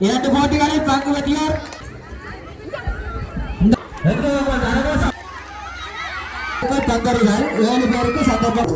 இரண்டு போட்டிகளில் பங்கு பெற்றோர் தந்தர்கள் ஏழு பேருக்கு சந்தர்ப்பம்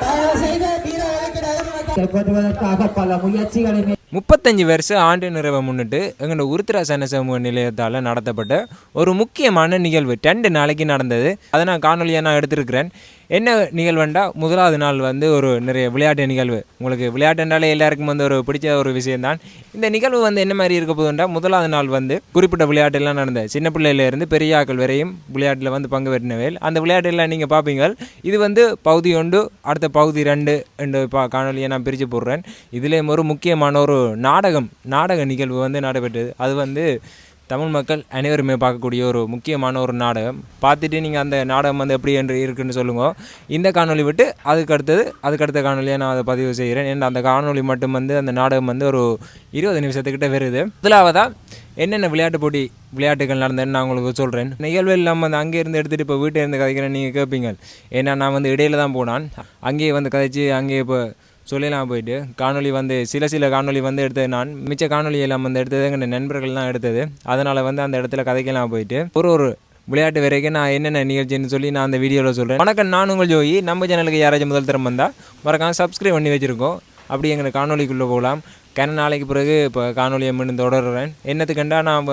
தயவு செய்து வீர விளக்கிட கொண்டுவதற்காக பல முயற்சிகளை முப்பத்தஞ்சு வருஷ ஆண்டு நிறைவை முன்னிட்டு எங்களோட உருத்திரா சன சமூக நிலையத்தால் நடத்தப்பட்ட ஒரு முக்கியமான நிகழ்வு. ரெண்டு நாளைக்கு நடந்தது. அதை நான் காணொலியாக நான் எடுத்திருக்கிறேன். என்ன நிகழ்வுண்டா? முதலாவது நாள் வந்து ஒரு நிறைய விளையாட்டு நிகழ்வு. உங்களுக்கு விளையாட்டுன்றாலே எல்லாருக்கும் வந்து ஒரு பிடிச்ச ஒரு விஷயம்தான். இந்த நிகழ்வு வந்து என்ன மாதிரி இருக்க போதுண்டா முதலாவது நாள் வந்து குறிப்பிட்ட விளையாட்டெல்லாம் நடந்த சின்ன பிள்ளையிலேருந்து பெரிய ஆக்கள் வரையும் விளையாட்டில் வந்து பங்கு பெற்றினவேல் அந்த விளையாட்டெல்லாம் நீங்கள் பார்ப்பீங்க இது வந்து பகுதி ஒன்று அடுத்த பகுதி ரெண்டு என்று பா காணொலியை நான் பிரித்து போடுறேன். இதுலேயும் ஒரு முக்கியமான ஒரு நாடகம் நாடக நிகழ்வு வந்து நடைபெற்றது. அது வந்து தமிழ் மக்கள் அனைவருமே பார்க்கக்கூடிய ஒரு முக்கியமான ஒரு நாடகம். பார்த்துட்டு நீங்கள் அந்த நாடகம் வந்து எப்படி என்று இருக்குன்னு சொல்லுங்க. இந்த காணொலி விட்டு அதுக்கு அடுத்தது அதுக்கு அடுத்த காணொலியை நான் அதை பதிவு செய்கிறேன். ஏன்னா அந்த காணொளி மட்டும் வந்து அந்த நாடகம் வந்து ஒரு இருபது நிமிஷத்துக்கிட்ட வருது. முதலாவதாக என்னென்ன விளையாட்டு போட்டி விளையாட்டுகள் நடந்ததுன்னு நான் உங்களுக்கு சொல்கிறேன் நிகழ்வு இல்லாமல் வந்து அங்கேருந்து எடுத்துகிட்டு இப்போ வீட்டில் இருந்து கதைக்கிறேன் நீங்கள் கேட்பீங்க. ஏன்னா நான் வந்து இடையில தான் போனான். அங்கேயே வந்து கதைச்சு அங்கேயே இப்போ சொல்லலாம் போயிட்டு காணொலி வந்து சில சில காணொலி வந்து எடுத்தது நான் மிச்ச காணொலி எல்லாம் வந்து எடுத்தது எங்கள் நண்பர்கள்லாம் எடுத்தது. அதனால் வந்து அந்த இடத்துல கதைக்கெல்லாம் போயிட்டு ஒரு ஒரு விளையாட்டு வரைக்கும் நான் என்னென்ன நிகழ்ச்சின்னு சொல்லி நான் அந்த வீடியோவில் சொல்கிறேன் வணக்கம் நான் உங்கள் ஜோயி. நம்ம சேனலுக்கு யாராச்சும் முதல் தரம் வந்தால் மறக்காம சப்ஸ்கிரைப் பண்ணி வச்சுருக்கோம். அப்படி எங்களை காணொலிக்குள்ளே போகலாம். கன நாளைக்கு பிறகு இப்போ காணொலியை மீண்டும் தொடர்கிறேன் என்னத்துக்கண்டா நான்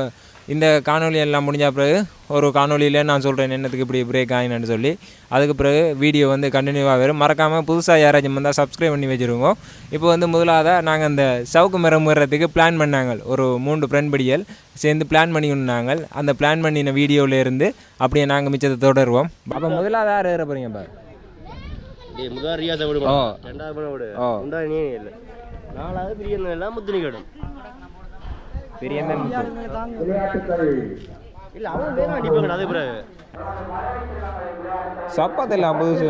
இந்த காணொலி எல்லாம் முடிஞ்ச பிறகு ஒரு காணொலியில் நான் சொல்கிறேன் என்னத்துக்கு இப்படி பிரேக் ஆகினு சொல்லி. அதுக்கு பிறகு வீடியோ வந்து கண்டினியூவாக வரும். மறக்காமல் புதுசாக யாராச்சும் வந்தால் சப்ஸ்கிரைப் பண்ணி வச்சுருங்க. இப்போ வந்து முதலாவதாக நாங்கள் அந்த சவுக்கு மரம் ஏறுறதுக்கு பிளான் பண்ணாங்க. ஒரு மூன்று ஃப்ரெண்ட் படியல் சேர்ந்து பிளான் பண்ணி அந்த பிளான் பண்ணின வீடியோவில் இருந்து அப்படியே நாங்கள் மிச்சத்தை தொடருவோம். அப்போ முதலாவது யார் ஏற போகிறீங்க பாரு முதல். ரெண்டாவது விடு. நீ இல்லை நாலாவது பிரியன் எல்லாம் முத்துனி கேடும் பெரிய இல்லை அவன் வேற அடிப்பாங்க அதே பிறகு. சப்பாத்தெல்லாம் புதுசு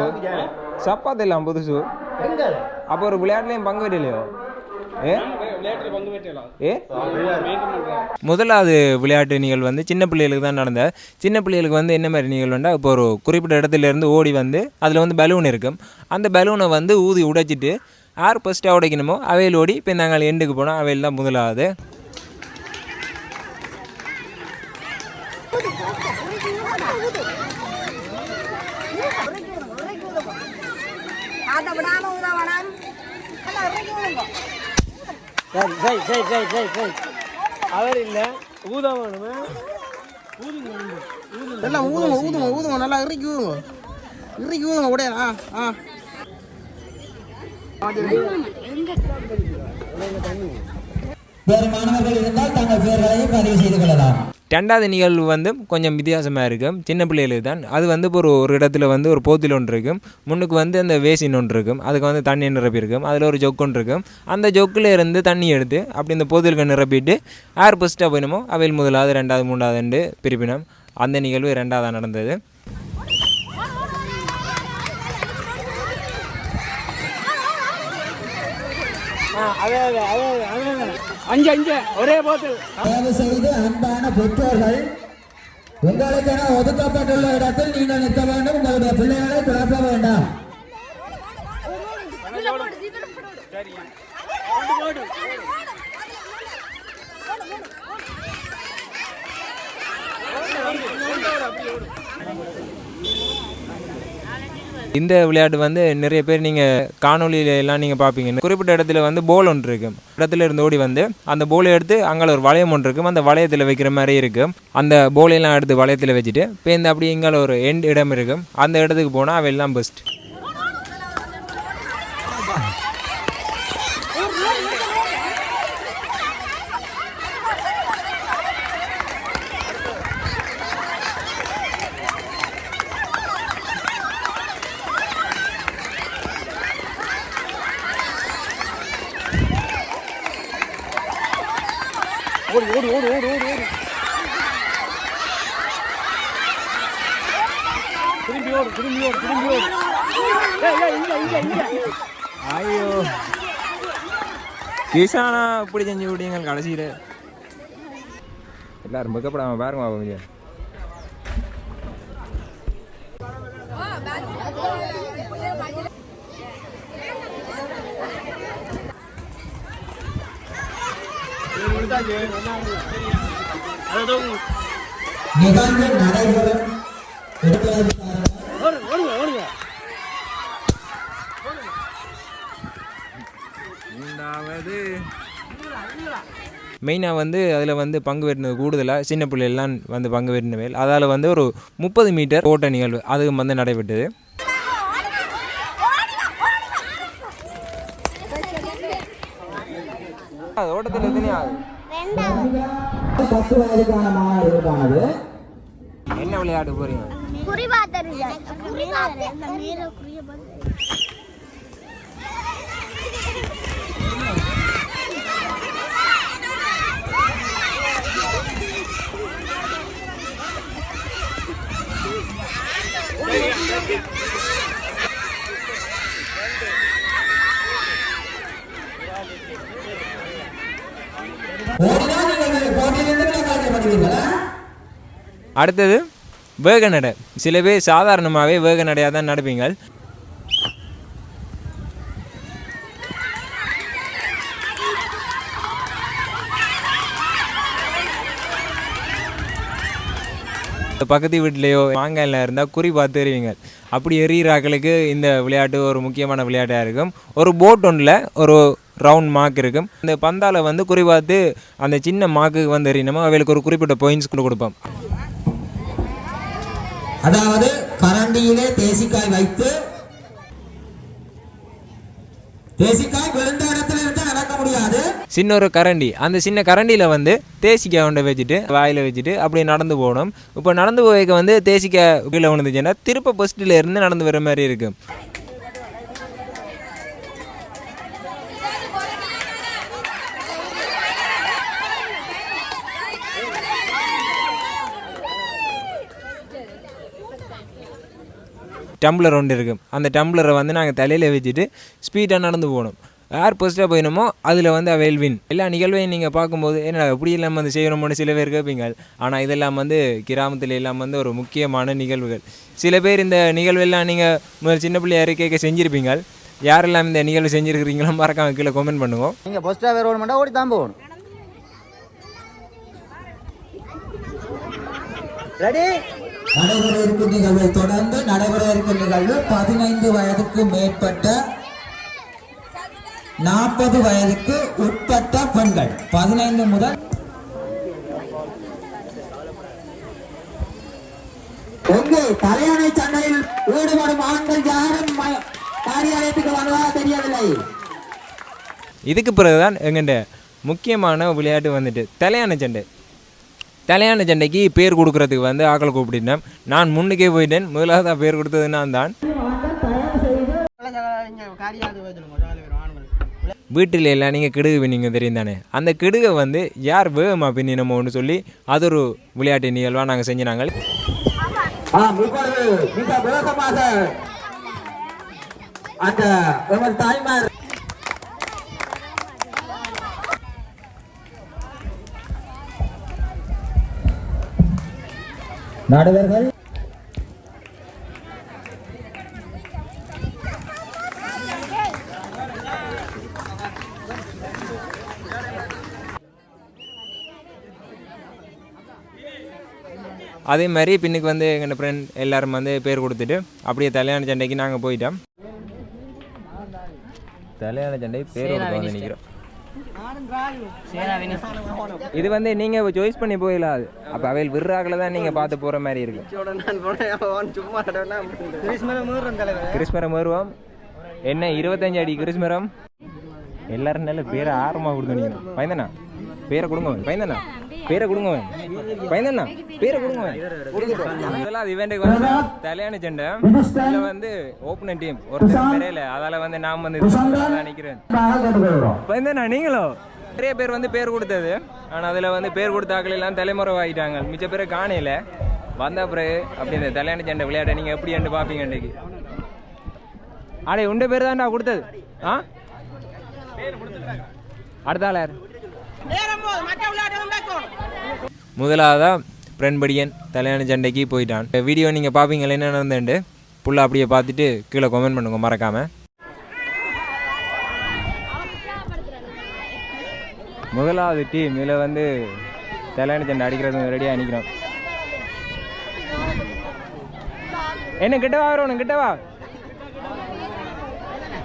சப்பாத்தெல்லாம் புதுசு எங்க? அப்போ ஒரு விளையாட்டுலையும் பங்கு ஏ? முதலாவது விளையாட்டு நிகழ்வு வந்து சின்ன பிள்ளைகளுக்கு தான் நடந்த. சின்ன பிள்ளைகளுக்கு வந்து என்ன மாதிரி நிகழ்வுண்டா இப்போ ஒரு குறிப்பிட்ட இடத்துல இருந்து ஓடி வந்து அதில் வந்து பலூன் இருக்கும். அந்த பலூனை வந்து ஊதி உடைச்சிட்டு யார் ஃபஸ்ட்டாக உடைக்கணுமோ அவையில் ஓடி இப்போ நாங்கள் எண்டுக்கு போனோம் அவையில் தான் முதலாவது அதை விடாம ஊத வேணாம் நல்லா இறங்கி விடுங்க சரி சரி சரி சரி சரி அவர் இல்லை. ஊதா வேணுமே நல்லா ஊதுங்க ஊதுங்க ஊதுங்க. நல்லா இறுக்கி ஊதுங்க. இறுக்கி ஊதுங்க உடையா ஆ வேறு மாணவர்கள் இருந்தால் தங்கள் பெயர்களையும் பதிவு செய்து கொள்ளலாம். ரெண்டாவது நிகழ்வு வந்து கொஞ்சம் வித்தியாசமாக இருக்கும் சின்ன பிள்ளைகளுக்கு தான். அது வந்து இப்போ ஒரு ஒரு இடத்துல வந்து ஒரு போத்தில் ஒன்று இருக்கும் முன்னுக்கு வந்து அந்த வேசின் ஒன்று இருக்கும் அதுக்கு வந்து தண்ணி நிரப்பி இருக்கும் அதில் ஒரு ஜொக்கு ஒன்று இருக்கும் அந்த ஜொக்கில் இருந்து தண்ணி எடுத்து அப்படி இந்த போதிலுக்கு நிரப்பிட்டு யார் ஃபஸ்ட்டாக போயினமோ அவையில் முதலாவது ரெண்டாவது மூணாவது ரெண்டு பிரிப்பினம். அந்த நிகழ்வு ரெண்டாவதாக நடந்தது. அஞ்சு அஞ்சு ஒரே போட்டு. தயவு செய்து அன்பான பெற்றோர்கள் உங்களுக்கென ஒதுக்கப்பட்டுள்ள இடத்தில் நீங்கள் நிற்க வேண்டும். உங்களுடைய பிள்ளைகளை குழப்ப வேண்டாம். இந்த விளையாட்டு வந்து நிறைய பேர் நீங்கள் காணொலியில எல்லாம் நீங்கள் பார்ப்பீங்க குறிப்பிட்ட இடத்துல வந்து போல் ஒன்று இருக்கும் இடத்துல இருந்து ஓடி வந்து அந்த போலை எடுத்து அங்கே ஒரு வளையம் ஒன்று இருக்கும் அந்த வளையத்தில் வைக்கிற மாதிரி இருக்கும் அந்த போலையெல்லாம் எடுத்து வளையத்தில் வச்சுட்டு இப்போ இந்த அப்படி இங்கே ஒரு எண்ட் இடம் இருக்கும் அந்த இடத்துக்கு போனால் அவையெல்லாம் பெஸ்ட் ஓடி ஓடி ஓடி ஓடி ஓடி ஓடி. திரும்பி ஓடு திரும்பி ஓடு திரும்பி ஓடு. ஐயோ. கிஷானா இப்படி செஞ்சு விட்டீங்க கடைசியில். எல்லாரும் பக்கப்படாமல் பாருங்க பாப்பா நிகழ்வு மூன்றாவது. மெயினாக வந்து அதில் வந்து பங்கு பெற்றினது கூடுதலாக சின்ன பிள்ளைகள்லாம் வந்து பங்கு பெற்றினவேல் அதால் வந்து ஒரு முப்பது மீட்டர் ஓட்ட நிகழ்வு அது வந்து நடைபெற்றது. ஓட்டத்தில் எத்தனை ஆகுது பத்து வயதுக்கான மாணவர்களுக்கானது என்ன விளையாட்டு போறீங்க? ஓடினா அடுத்தது வேக நடை சில பேர் சாதாரணமாகவே வேக நடையாக தான் நடப்பீங்கள். பக்கத்து வீட்லேயோ மாங்காயில் இருந்தால் குறி பார்த்து எறிவீங்க அப்படி எறிகிறாக்களுக்கு இந்த விளையாட்டு ஒரு முக்கியமான விளையாட்டாக இருக்கும். ஒரு போட் ஒன்றில் ஒரு ரவுண்ட் மார்க் இருக்கும். இந்த பந்தால வந்து குறி பார்த்து அந்த சின்ன மார்க்குக்கு வந்து எறியணுமோ? அவைகளுக்கு ஒரு குறிப்பிட்ட பாயிண்ட்ஸ் கொடுப்போம். அதாவது கரண்டியிலே தேசிக்காய் வைத்து தேசிக்காய் விழுந்த இடத்துல இருந்து நடக்க முடியாது. சின்ன ஒரு கரண்டி. அந்த சின்ன கரண்டியில் வந்து தேசிக்காய் கொண்டு வச்சுட்டு வாயில் வச்சுட்டு அப்படியே நடந்து போகணும். இப்போ நடந்து போய்க்க வந்து தேசிக்காய் கீழே விழுந்துச்சுன்னா திருப்ப ஃபஸ்ட்டில் இருந்து நடந்து வர மாதிரி இருக்கும் டம்ளர் ஒன்று இருக்கும் அந்த டம்ளரை வந்து நாங்கள் தலையில் வச்சுட்டு ஸ்பீடாக நடந்து போகணும். யார் ஃபஸ்ட்டாக போயினோமோ அதில் வந்து அவைல் வின் எல்லா நிகழ்வையும் நீங்கள் பார்க்கும்போது என்ன இப்படி இல்லாமல் வந்து செய்யணும்னு சில பேர் கேட்பீங்க. ஆனால் இதெல்லாம் வந்து கிராமத்தில் எல்லாம் வந்து ஒரு முக்கியமான நிகழ்வுகள். சில பேர் இந்த நிகழ்வெல்லாம் நீங்கள் முதல் சின்ன பிள்ளையா கேட்க செஞ்சுருப்பீங்க. யாரெல்லாம் இந்த நிகழ்வு செஞ்சுருக்கிறீங்களோ மறக்காம கீழே கமெண்ட் பண்ணுவோம் நீங்கள் ஃபஸ்ட்டாக வேறு மட்டும் ஓடி தான் போகணும். ரெடி நடைபெற இருக்கும் நிகழ்வை தொடர்ந்து நடைபெற இருக்கும் நிகழ்வு பதினைந்து வயதுக்கு மேற்பட்ட நாற்பது வயதுக்கு உட்பட்ட பெண்கள். பதினைந்து முதல் ஒன்று தலையணை சண்டையில் ஈடுபடும் ஆண்கள் யாரும் காரியாலயத்துக்கு வந்ததாக தெரியவில்லை. இதுக்கு பிறகுதான் எங்கள்ட முக்கியமான விளையாட்டு வந்துட்டு தலையான சண்டை. தலையான சண்டைக்கு பேர் கொடுக்கறதுக்கு வந்து ஆக்களை கூப்பிட்டேன் நான் முன்னுக்கே போயிட்டேன். முதலாவது பேர் கொடுத்தது நான் தான். வீட்டில் எல்லாம் நீங்கள் கெடுகு பின்னிங்க தெரியும் தானே அந்த கெடுகை வந்து யார் வேகமாக பின்னினமோன்னு சொல்லி அது ஒரு விளையாட்டு நிகழ்வாக நாங்கள் செஞ்சினாங்க. அந்த தாய்மார் நடுவர்கள் அதே மாதிரி பின்னுக்கு வந்து எங்கள் ஃப்ரெண்ட் எல்லாரும் வந்து பேர் கொடுத்துட்டு அப்படியே தலையான சண்டைக்கு நாங்கள் போயிட்டோம். தலையான சண்டை பேர் கொடுத்து வந்து நிற்கிறோம் இது வந்து நீங்க சாய்ஸ் பண்ணி போயிடலாம் அப்ப அவையில் விடுறாக்களை தான் நீங்க பார்த்து போற மாதிரி இருக்கு. கிறிஸ்மரம் வருவோம். என்ன இருபத்தஞ்சு அடி கிறிஸ்மரம்? எல்லாரும் நல்ல பேரை ஆர்வமாக கொடுத்துனீங்க பயந்தனா பேரை கொடுங்க பயந்தனா பேரை கொடுங்க பயந்தண்ணா பேரை கொடுங்க முதல்ல அது இவெண்ட்டுக்கு வந்து தலையான சண்டை. இதில் வந்து ஓப்பனர் டீம் ஒருத்தர் தெரியல. அதால வந்து நான் வந்து நினைக்கிறேன். பயந்தண்ணா நீங்களோ? நிறைய பேர் வந்து பேர் கொடுத்தது. ஆனால் அதில் வந்து பேர் கொடுத்த ஆட்கள் எல்லாம் தலைமுறை ஆகிட்டாங்க மிச்ச பேரை காணையில வந்த பிறகு அப்படி இந்த தலையான சண்டை விளையாட நீங்கள் எப்படி என்று பார்ப்பீங்க அன்றைக்கு அடே உண்ட பேர் தான்டா கொடுத்தது. ஆ? அடுத்த ஆள் யார்? முதலாவதாக பிரண்படியன் தலையான சண்டைக்கு போயிட்டான். இப்போ வீடியோ நீங்கள் பார்ப்பீங்களே என்ன நடந்துட்டு புள்ள அப்படியே பார்த்துட்டு கீழே கமெண்ட் பண்ணுங்க மறக்காமல் முதலாவது டீம் இதில் வந்து தலையான சண்டை அடிக்கிறது ரெடியாக நிற்கிறோம் என்ன கிட்டவா வரணும் கிட்டவா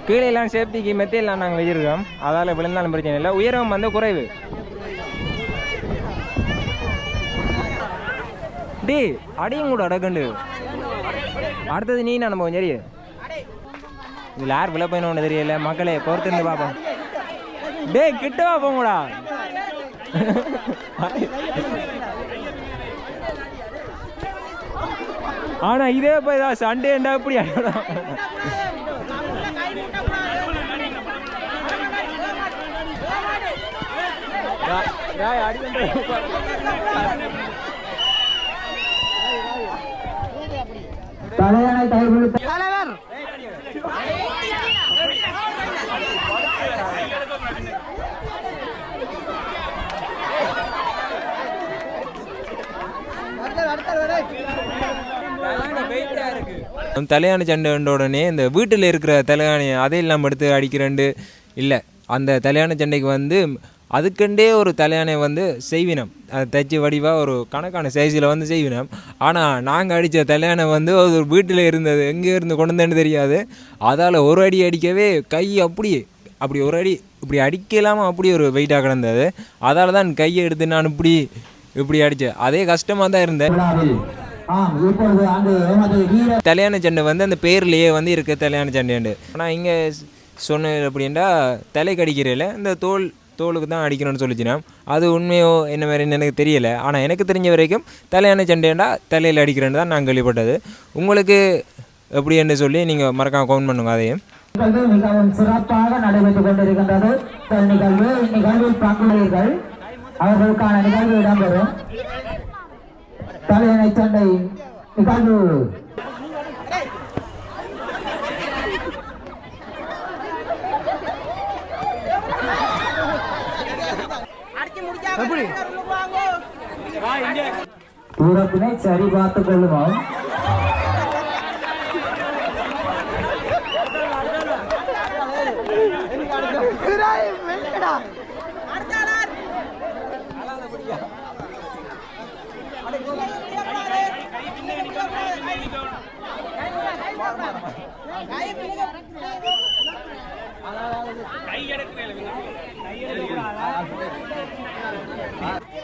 கீழே எல்லாம் சேஃப்டிக்கு மெத்தையெல்லாம் நாங்கள் வச்சுருக்கோம். அதால் விழுந்தாலும் பிரச்சனை இல்லை. உயரம் வந்து குறைவு. டே அடையும் கூட அடக்கண்டு அடுத்தது நீ நான் நம்ம சரி? இதில் யார் விழப்பயணும்னு தெரியல. மக்களே பொறுத்திருந்து பார்ப்போம் டேய் கிட்ட பார்ப்போம் போங்கடா ஆனா இதே போய் தான் சண்டேண்டா இப்படி ஆயிடும். அடி தலையணை கைவிழுத்த தலைவர்! தலையாணி சண்டை வந்த உடனே இந்த வீட்டில் இருக்கிற தலையாணி அதையெல்லாம் எடுத்து அடிக்கிறண்டு? இல்லை. அந்த தலையாணி சண்டைக்கு வந்து அதுக்கண்டே ஒரு தலையானை வந்து செய்வினம். அதை தைச்சி வடிவாக ஒரு கணக்கான சைஸில் வந்து செய்வினம். ஆனால் நாங்கள் அடித்த தலையானை வந்து அது ஒரு வீட்டில் இருந்தது. எங்கே இருந்து கொண்டு வந்தேன்னு தெரியாது. அதால் ஒரு அடி அடிக்கவே கை அப்படியே அப்படி ஒரு அடி இப்படி அடிக்கலாமல் அப்படி ஒரு வெயிட்டாக கிடந்தது. அதால் தான் கையை எடுத்து நான் இப்படி இப்படி அடித்தேன் அதே கஷ்டமாக தான் இருந்தேன். கல்யாண சண்டை வந்து அந்த பேர்லேயே வந்து இருக்கு கல்யாண சண்டைண்டு. ஆனால் இங்கே சொன்னது அப்படின்னா தலை கடிக்கிறதில்ல இந்த தோல் தோலுக்கு தான் அடிக்கணும்னு சொல்லிச்சுனா அது உண்மையோ என்ன மாதிரின்னு எனக்கு தெரியலை. ஆனால் எனக்கு தெரிஞ்ச வரைக்கும் தலையான சண்டைண்டா தலையில் அடிக்கிறேன்னு தான் நான் கேள்விப்பட்டது. உங்களுக்கு எப்படின்னு சொல்லி நீங்கள் மறக்காம கவுண்ட் பண்ணுங்க அதையும். நிகழ்வு மிகவும் சிறப்பாக நடைபெற்றுக் கொண்டிருக்கின்றது. நிகழ்வு இந்நிகழ்வில் பங்குள்ளீர்கள் அவர்களுக்கான நிகழ்வு இடம்பெறும். தலையணை சண்டை நிகழ்வு. எப்படி? தூரத்தினை சரி பார்த்துக் கொள்ளுவோம்.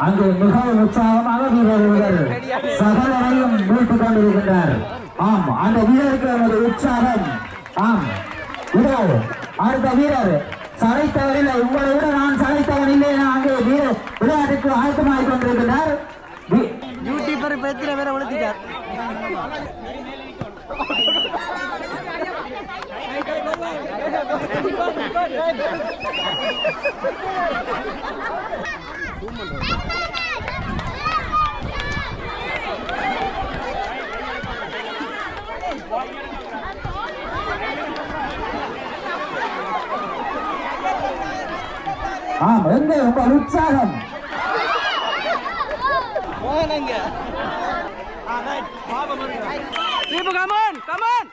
அங்கு மிகவும் உற்சாகமாக வீரர்கள் சகலரையும் மீட்டுக் கொண்டிருக்கின்றார். ஆம் அந்த வீரருக்கு ஒரு உற்சாகம். ஆம் இதோ அடுத்த வீரர். சளைத்தவர் இல்லை உங்களை விட நான் சளைத்தவன் இல்லை. அங்கே வீரர் விளையாட்டுக்கு ஆயத்தமாக கொண்டிருக்கின்றார். யூடியூபர் இப்போ எத்தனை பேரை வளர்த்திட்டார் ஆம் எங்கே உங்கள் உற்சாகம். போனங்க. கமான் கமான்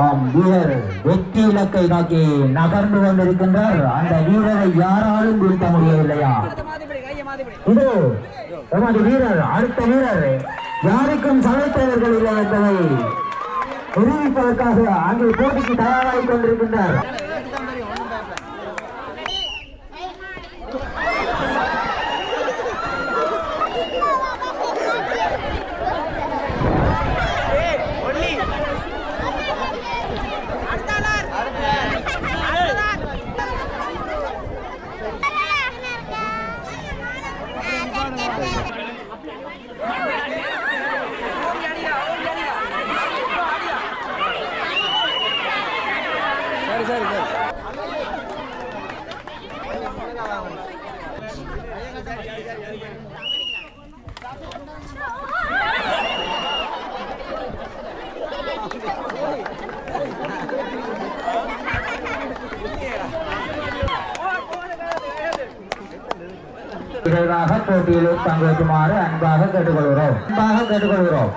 ஆம் வீரர் வெற்றி இலக்கை நோக்கி நகர்ந்து கொண்டிருக்கின்றார். அந்த வீரரை யாராலும் வீழ்த்த முடியவில்லையா? இது எமது வீரர் அடுத்த வீரர். யாருக்கும் சமைத்தவர்கள் இல்லை என்பதை நிரூபிப்பதற்காக அங்கே போட்டிக்கு தயாராகிக் கொண்டிருக்கின்றார். சரி சரி சரி. விரைவாக போட்டியில் பங்கேற்குமாறு அன்பாக கேட்டுக்கொள்கிறோம். அன்பாக கேட்டுக்கொள்கிறோம்.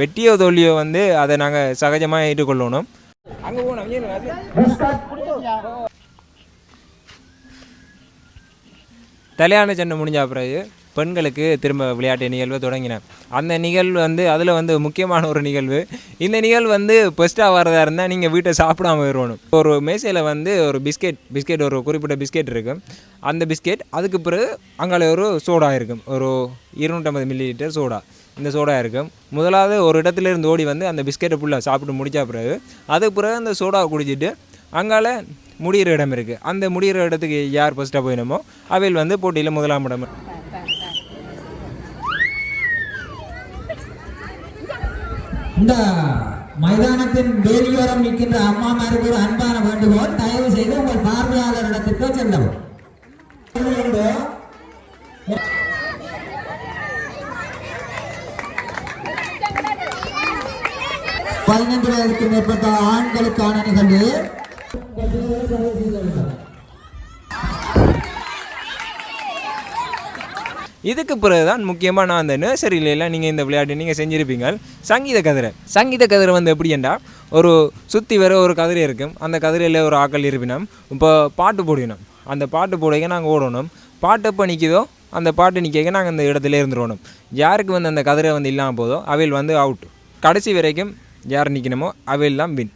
வெட்டியோ தோல்வியோ வந்து அதை நாங்கள் சகஜமாக ஏற்றுக்கொள்ளணும். அங்கே போனோம் பிஸ்கட் தலையான சண்டை முடிஞ்ச பிறகு பெண்களுக்கு திரும்ப விளையாட்டு நிகழ்வு தொடங்கினேன் அந்த நிகழ்வு வந்து அதில் வந்து முக்கியமான ஒரு நிகழ்வு. இந்த நிகழ்வு வந்து பெஸ்ட்டாக வரதா இருந்தால் நீங்கள் வீட்டை சாப்பிடாம வருவணும் ஒரு மேசையில் வந்து ஒரு பிஸ்கெட் பிஸ்கெட் ஒரு குறிப்பிட்ட பிஸ்கெட் இருக்கும் அந்த பிஸ்கெட் அதுக்கு பிறகு அங்கே ஒரு சோடா இருக்கும் ஒரு இருநூற்றம்பது மில்லி லிட்டர் சோடா. இந்த சோடா இருக்கும் முதலாவது ஒரு இடத்துல இருந்து ஓடி வந்து அந்த பிஸ்கெட்டை ஃபுல்லாக சாப்பிட்டு முடித்த பிறகு அதுக்கு பிறகு அந்த சோடாவை குடிச்சிட்டு அங்கால முடிகிற இடம் இருக்குது அந்த முடிகிற இடத்துக்கு யார் ஃபஸ்ட்டாக போயினமோ அவையில் வந்து போட்டியில் முதலாம் இடம். இந்த மைதானத்தின் வேலியோரம் நிற்கின்ற அம்மாமாருக்கு ஒரு அன்பான வேண்டுகோள். தயவு செய்து உங்கள் பார்வையாளரிடத்திற்கு செல்லவும் பதினைந்து வயதுக்கு மேற்பட்ட ஆண்களுக்கான நிகழ்வு. இதுக்கு பிறகு தான் முக்கியமாக நான் அந்த நர்சரியிலலாம் நீங்கள் இந்த விளையாட்டு நீங்கள் செஞ்சுருப்பீங்க. சங்கீத கதிரை. சங்கீத கதிரை வந்து எப்படி என்றால் ஒரு சுற்றி வர ஒரு கதிரை இருக்கும். அந்த கதிரையில் ஒரு ஆக்கள் இருப்பினோம் இப்போ பாட்டு போடணும். அந்த பாட்டு போடைக்க நாங்கள் ஓடணும். பாட்டு எப்போ நிற்கிதோ அந்த பாட்டு நிற்க நாங்கள் அந்த இடத்துல இருந்துடணும் யாருக்கு வந்து அந்த கதிரை வந்து இல்லாமல் போதோ அவையில் வந்து அவுட் கடைசி வரைக்கும் யார் நிற்கணுமோ அவையில் தான் வின்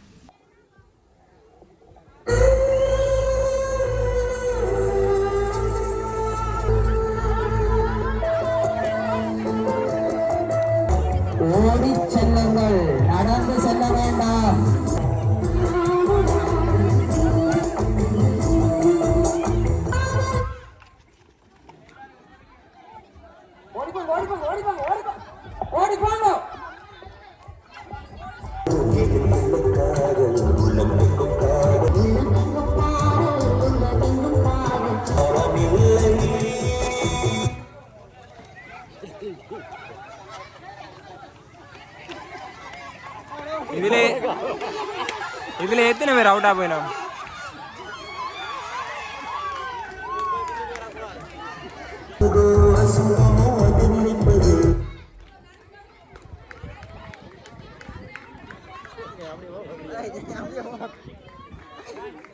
இதில் இதுல எத்தனை பேர் அவுட்டா போயினோம்?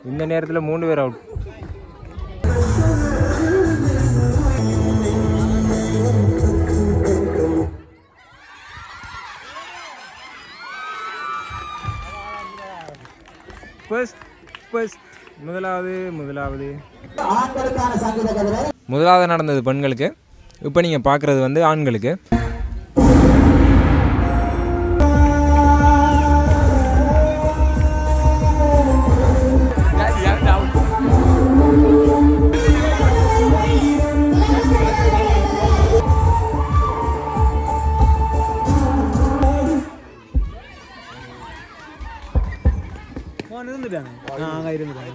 இந்த நேரத்தில் மூணு பேர் அவுட் முதலாவது முதலாவது. ஆண்களுக்கான சங்கீத கதிரை. முதலாவது நடந்தது பெண்களுக்கு. இப்போ நீங்கள் பார்க்குறது வந்து ஆண்களுக்கு. இருந்துட்டாங்க. அங்கே இருந்துட்டாங்க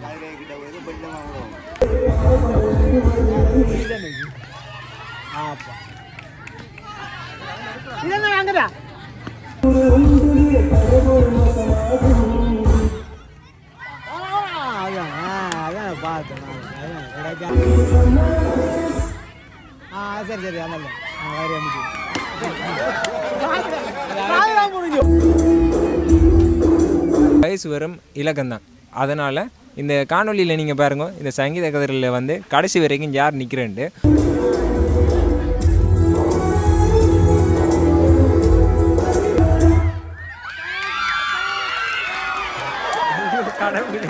வயசு வரும் இலக்கம்தான் அதனால் இந்த காணொலியில் நீங்கள் பாருங்க இந்த சங்கீத கதிரில் வந்து கடைசி வரைக்கும் யார் நிற்கிறேன்ட்டு கடவுளே.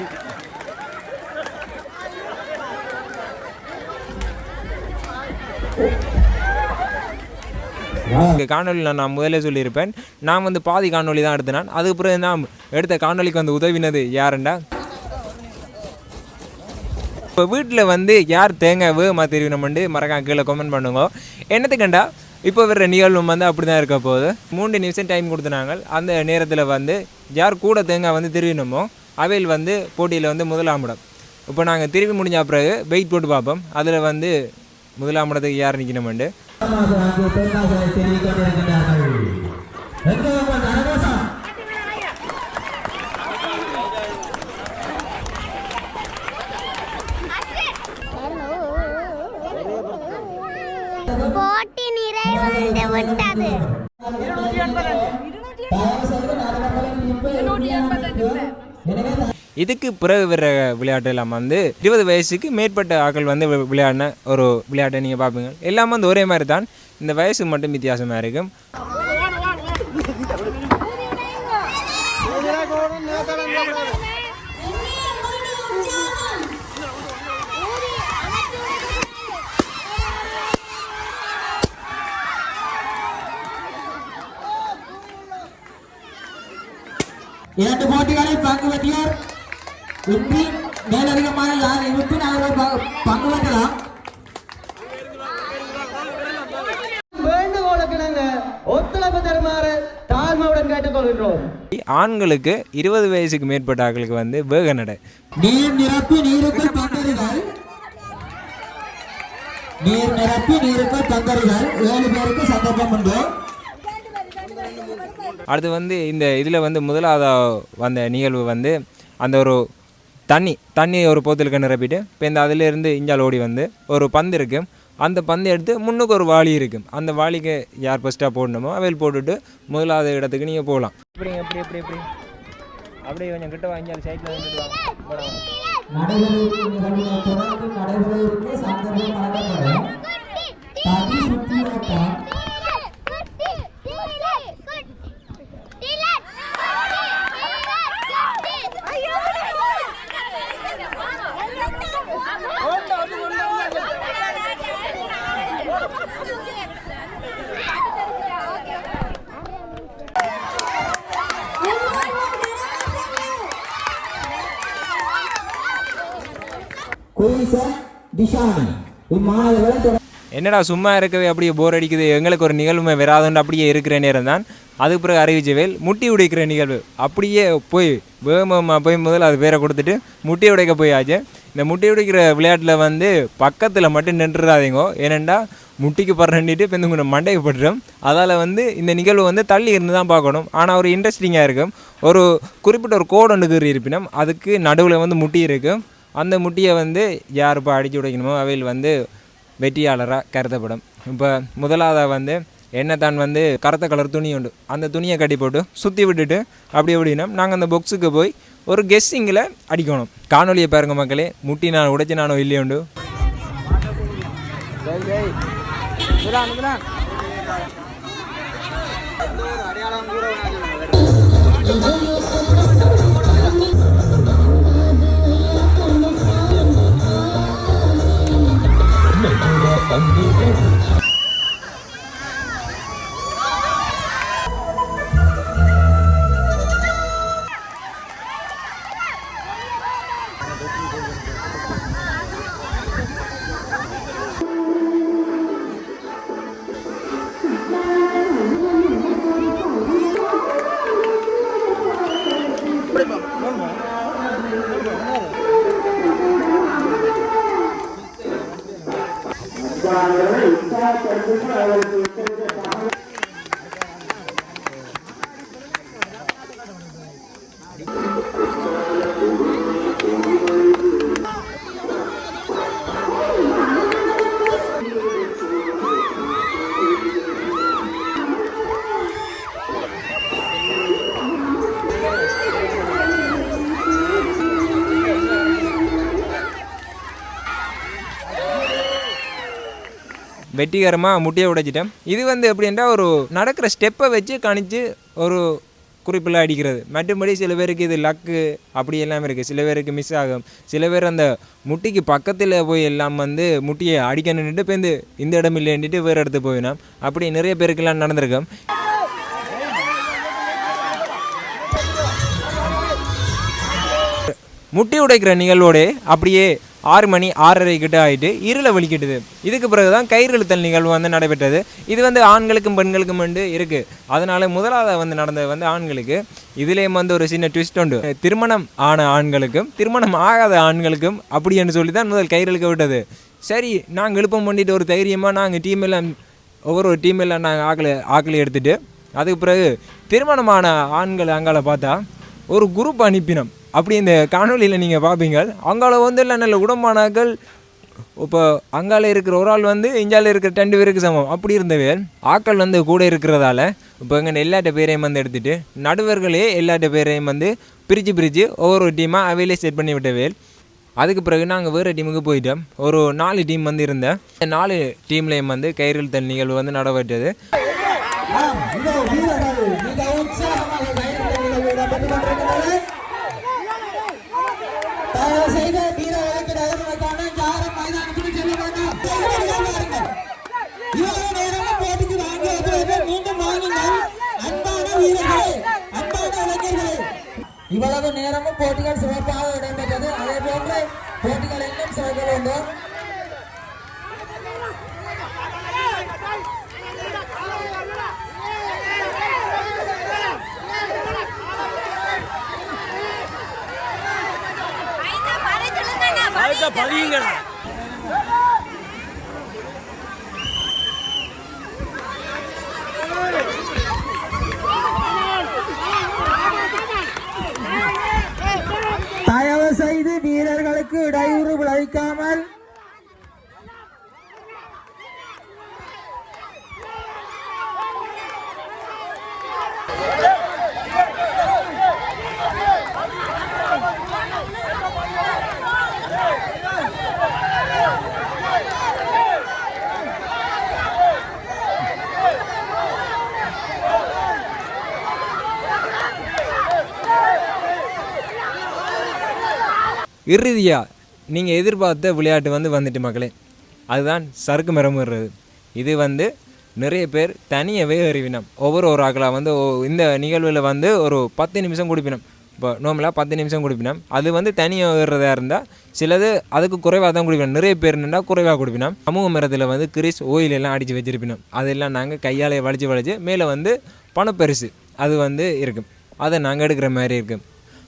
இந்த காணொலியில் நான் முதல்ல சொல்லியிருப்பேன். நான் வந்து பாதி காணொலி தான் எடுத்தேன். அதுக்கு பிறகு நான் எடுத்த காணொலிக்கு வந்து உதவினது யாருண்டா? இப்போ வீட்டில் வந்து யார் தேங்காய் வேகமாக தெரியணுமெண்டு மறக்காம கீழே கமெண்ட் பண்ணுங்க. என்னத்துக்கண்டா? இப்போ வர்ற நிகழ்வும் வந்து அப்படி தான் இருக்க போகுது. மூன்று நிமிஷம் டைம் கொடுத்துனாங்க அந்த நேரத்தில் வந்து யார் கூட தேங்காய் வந்து திருவினோமோ அவையில் வந்து போட்டியில் வந்து முதலாமிடம் இப்போ நாங்கள் திருவி முடிஞ்ச பிறகு வெயிட் போட்டு பார்ப்போம். அதில் வந்து முதலாமிடத்துக்கு யார் நிற்கணுமெண்டு அங்கே பெருமாசனை தெரிவிக் விட்டது இருநூற்றி இதுக்கு பிறகு வர விளையாட்டு எல்லாம் வந்து இருபது வயசுக்கு மேற்பட்ட ஆட்கள் வந்து வி- விளையாடின ஒரு விளையாட்டை நீங்கள் பார்ப்பீங்க. எல்லாம் வந்து ஒரே மாதிரி தான். இந்த வயசு மட்டும் வித்தியாசமாக இருக்கும். இரண்டு போட்டிகளில் பங்கு பெற்றியோர் இன்றி மேலதிகமாக யார் இருப்பின் அவர்கள் ப- பங்கு ஒத்துழைப்பு தருமாறு தாழ்மையுடன் கேட்டுக்கொள்கின்றோம் ஆண்களுக்கு இருபது வயசுக்கு மேற்பட்ட ஆட்களுக்கு வந்து வேக நடை நீர் நிரப்பி நீருக்குள் தந்தறிகள் நீர் நிரப்பி நீருக்குள் தந்தறிகள் ஏழு பேருக்கு சந்தர்ப்பம் உண்டு அடுத்து வந்து இந்த இதில் வந்து முதலாவதாக வந்த நிகழ்வு வந்து அந்த ஒரு தண்ணி தண்ணி ஒரு போத்தலுக்கு நிரப்பிட்டு இப்போ இந்த அதிலேருந்து இஞ்சால் ஓடி வந்து ஒரு பந்து இருக்கும் அந்த பந்து எடுத்து முன்னுக்கு ஒரு வாளி இருக்கும் அந்த வாளிக்கு யார் ஃபஸ்ட்டாக போடணுமோ அவையில் போட்டுட்டு முதலாவது இடத்துக்கு நீங்கள் போகலாம் இப்படி எப்படி எப்படி எப்படி அப்படியே கொஞ்சம் கிட்ட வாங்கி சைட்டில் வந்துட்டு வாங்க என்னடா சும்மா இருக்கவே அப்படியே போர் அடிக்குது? எங்களுக்கு ஒரு நிகழ்வு வராதுன்னு அப்படியே இருக்கிற நேரம் தான் அதுக்கு பிறகு அறிவிச்சவேல் முட்டி உடைக்கிற நிகழ்வு. அப்படியே போய் வேகமாக போய் முதல்ல அது பேரை கொடுத்துட்டு முட்டி உடைக்க போயாச்சு. இந்த முட்டி உடைக்கிற விளையாட்டில் வந்து பக்கத்தில் மட்டும் நின்றுறாதீங்கோ. ஏனெண்டா முட்டிக்கு படுறேன்ட்டு இப்போ இந்த மண்டைக்கு பட்டுரும். அதால் வந்து இந்த நிகழ்வு வந்து தள்ளி இருந்து தான் பார்க்கணும். ஆனால் ஒரு இன்ட்ரெஸ்டிங்காக இருக்கும். ஒரு குறிப்பிட்ட ஒரு கோடு ஒன்று இருப்பினும் அதுக்கு நடுவில் வந்து முட்டி இருக்கும் அந்த முட்டியை வந்து யார் இப்போ அடித்து உடைக்கணுமோ அவையில் வந்து வெற்றியாளராக கருதப்படும். இப்போ முதலாவதாக வந்து என்ன தான் வந்து கருத்த கலர் துணி உண்டு. அந்த துணியை கட்டி போட்டு சுற்றி விட்டுட்டு அப்படி எப்படின்னா நாங்கள் அந்த பாக்ஸுக்கு போய் ஒரு கெஸ்ஸிங்கில் அடிக்கணும். காணொலியை பாருங்க மக்களே முட்டி நான் உடைச்சு நானோ இல்லையோண்டு And. வெற்றிகரமாக முட்டியை உடைச்சிட்டேன். இது வந்து எப்படின்னா ஒரு நடக்கிற ஸ்டெப்பை வச்சு கணிச்சு ஒரு குறிப்பில் அடிக்கிறது. மற்றபடி சில பேருக்கு இது லக்கு அப்படி எல்லாம் இருக்குது சில பேருக்கு மிஸ் ஆகும். சில பேர் அந்த முட்டிக்கு பக்கத்தில் போய் எல்லாம் வந்து முட்டியை அடிக்க நின்றுட்டு இப்போ இந்த இந்த இடம் இல்லைன்ட்டு வேறு இடத்து போயிடும் அப்படி நிறைய பேருக்கெல்லாம் நடந்திருக்கோம். முட்டி உடைக்கிற நிகழ்வோடு அப்படியே ஆறு மணி ஆறரை கிட்ட ஆகிட்டு இருளை வலிக்கிட்டுது. இதுக்கு பிறகு தான் கயிறு இழுத்தல் நிகழ்வு வந்து நடைபெற்றது. இது வந்து ஆண்களுக்கும் பெண்களுக்கும் வந்து இருக்குது அதனால் முதலாவது வந்து நடந்தது வந்து ஆண்களுக்கு. இதுலேயும் வந்து ஒரு சின்ன ட்விஸ்ட் உண்டு. திருமணம் ஆன ஆண்களுக்கும் திருமணம் ஆகாத ஆண்களுக்கும் அப்படி என்று சொல்லி தான் முதல் கயிறு இழுக்க விட்டது. சரி நாங்கள் எழுப்பம் பண்ணிட்டு ஒரு தைரியமாக நாங்கள் டீம் எல்லாம் ஒவ்வொரு டீம் எல்லாம் நாங்கள் ஆக்களை ஆக்களை எடுத்துகிட்டு அதுக்கு பிறகு திருமணமான ஆண்கள் அங்கால பார்த்தா ஒரு குரூப் அனுப்பினோம் அப்படி இந்த காணொலியில் நீங்கள் பார்ப்பீங்க அங்கால வந்து இல்லை நல்ல உடம்பானாக்கள் இப்போ அங்கால இருக்கிற ஒரு ஆள் வந்து இஞ்சால இருக்கிற ரெண்டு பேருக்கு சமம் அப்படி இருந்தவர் ஆக்கள் வந்து கூட இருக்கிறதால இப்போ எங்கள் எல்லாட்ட பேரையும் வந்து எடுத்துகிட்டு நடுவர்களே எல்லாட்ட பேரையும் வந்து பிரித்து பிரித்து ஒவ்வொரு டீமாக அவையிலே செட் பண்ணி விட்டவேல் அதுக்கு பிறகு நாங்கள் வேறு டீமுக்கு போயிட்டோம் ஒரு நாலு டீம் வந்து இருந்தேன் இந்த நாலு டீம்லேயும் வந்து கயிறு தன் நிகழ்வு வந்து நடைபெற்றது இவ்வளவு நேரமும் போட்டிகள் சிறப்பாக இடம்பெற்றது. அதே போன்று போட்டிகள் இன்னும் சிறக்க வேண்டும் அதுக்கு பதியுங்கடா தயவு செய்து வீரர்களுக்கு இடையூறு விளைவிக்காமல் இறுதியாக நீங்கள் எதிர்பார்த்த விளையாட்டு வந்து வந்துட்டு மக்களே. அதுதான் சறுக்கு மரமுறது இது வந்து நிறைய பேர் தனியாகவே அறிவினம். ஒவ்வொரு ஒரு ஆக்களாக வந்து இந்த நிகழ்வில் வந்து ஒரு பத்து நிமிஷம் குடிப்பினோம். இப்போ நார்மலாக பத்து நிமிஷம் குடிப்பினோம். அது வந்து தனியாக ஏறுறதா இருந்தால் சிலது அதுக்கு குறைவாக தான் குடிப்பினோம். நிறைய பேர் நின்றால் குறைவாக குடிப்பினோம். சமூக மரத்தில் வந்து கிரிஸ் ஓயில் எல்லாம் அடித்து வச்சிருப்பினோம். அதெல்லாம் நாங்கள் கையாலே வளைச்சி வளைச்சி மேலே வந்து பணப்பரிசு. அது வந்து இருக்கும் அதை நாங்கள் எடுக்கிற மாதிரி இருக்கும்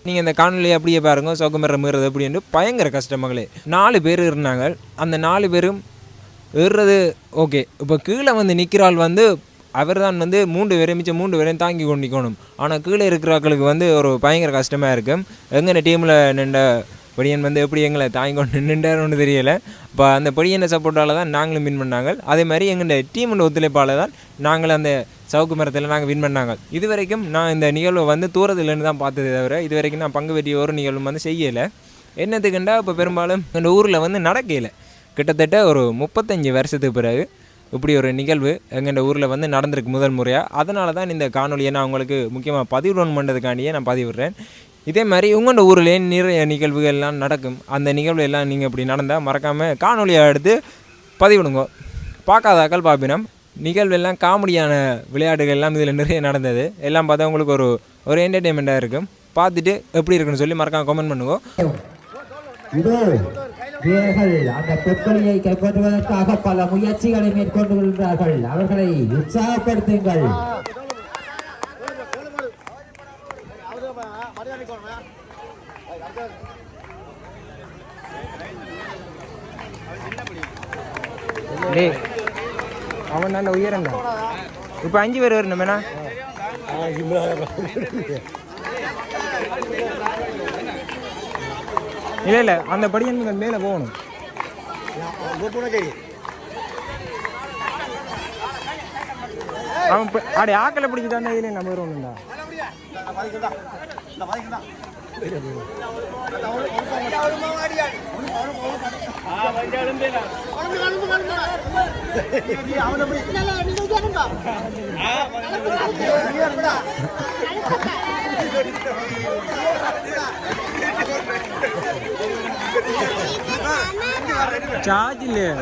நீங்கள் இந்த காணொலியை அப்படியே பாருங்க சோகமர மீறது அப்படின்னு பயங்கர கஷ்டமங்களே. நாலு பேர் இருந்தாங்க. அந்த நாலு பேரும் ஏறுறது ஓகே. இப்போ கீழே வந்து நிற்கிறாள் வந்து அவர் தான் வந்து மூன்று பேரும் மிச்சம் மூன்று பேரையும் தாங்கி கொண்டிக்கணும் ஆனால் கீழே இருக்கிறவர்களுக்கு வந்து ஒரு பயங்கர கஷ்டமாக இருக்கும் எங்கள் டீமில் நின்ற படியன் வந்து எப்படி எங்களை தாங்கி கொண்டு நின்றாருன்னு தெரியலை. இப்போ அந்த படியனை சப்போர்ட்டால் தான் நாங்களும் வின் பண்ணாங்க. அதே மாதிரி எங்கள் டீமோட ஒத்துழைப்பால் தான் நாங்கள் அந்த சவுக்கு மரத்தில் நாங்கள் வின் பண்ணாங்க. இது வரைக்கும் நான் இந்த நிகழ்வை வந்து தூரத்துலேருந்து தான் பார்த்ததே தவிர இது வரைக்கும் நான் பங்கு பெற்றிய ஒரு நிகழ்வும் வந்து செய்யலை. என்னத்துக்குண்டா இப்போ பெரும்பாலும் இந்த ஊரில் வந்து நடக்கல. கிட்டத்தட்ட ஒரு முப்பத்தஞ்சு வருஷத்துக்கு பிறகு இப்படி ஒரு நிகழ்வு எங்கள் ஊரில் வந்து நடந்திருக்கு முதல் முறையாக அதனால தான் இந்த காணொலியை நான் உங்களுக்கு முக்கியமாக பதிவிடணும் பண்ணுறதுக்காண்டியே நான் பதிவிடுறேன். இதே மாதிரி உங்களோட ஊரிலே நிறைய நிகழ்வுகள் எல்லாம் நடக்கும். அந்த நிகழ்வு எல்லாம் நீங்கள் இப்படி நடந்தால் மறக்காமல் காணொலியாக எடுத்து பதிவிடுங்க. பார்க்காதாக்கள் பார்ப்பினம் நிகழ்வு எல்லாம் காமெடியான விளையாட்டுகள் எல்லாம் இதில் நிறைய நடந்தது. எல்லாம் பார்த்தா உங்களுக்கு ஒரு ஒரு என்டர்டெயின்மெண்ட்டாக இருக்கும். பார்த்துட்டு எப்படி இருக்குன்னு சொல்லி மறக்காம கமெண்ட் பண்ணுங்க. வீரர்கள் அந்த பொற்கொழியை கைப்பற்றுவதற்காக பல முயற்சிகளை மேற்கொண்டு அவர்களை உற்சாகப்படுத்துங்கள். டேய் அவன் தான் உயரங்க இப்போ அஞ்சு பேர் வரணுமேண்ணா இல்லை இல்லை அந்த படியன் மேலே போகணும். அவன் இப்ப- அடே ஆக்களை பிடிச்சி தான் இதில் நம்ம வருவோம்டா சார்ஜ் இல்லையா.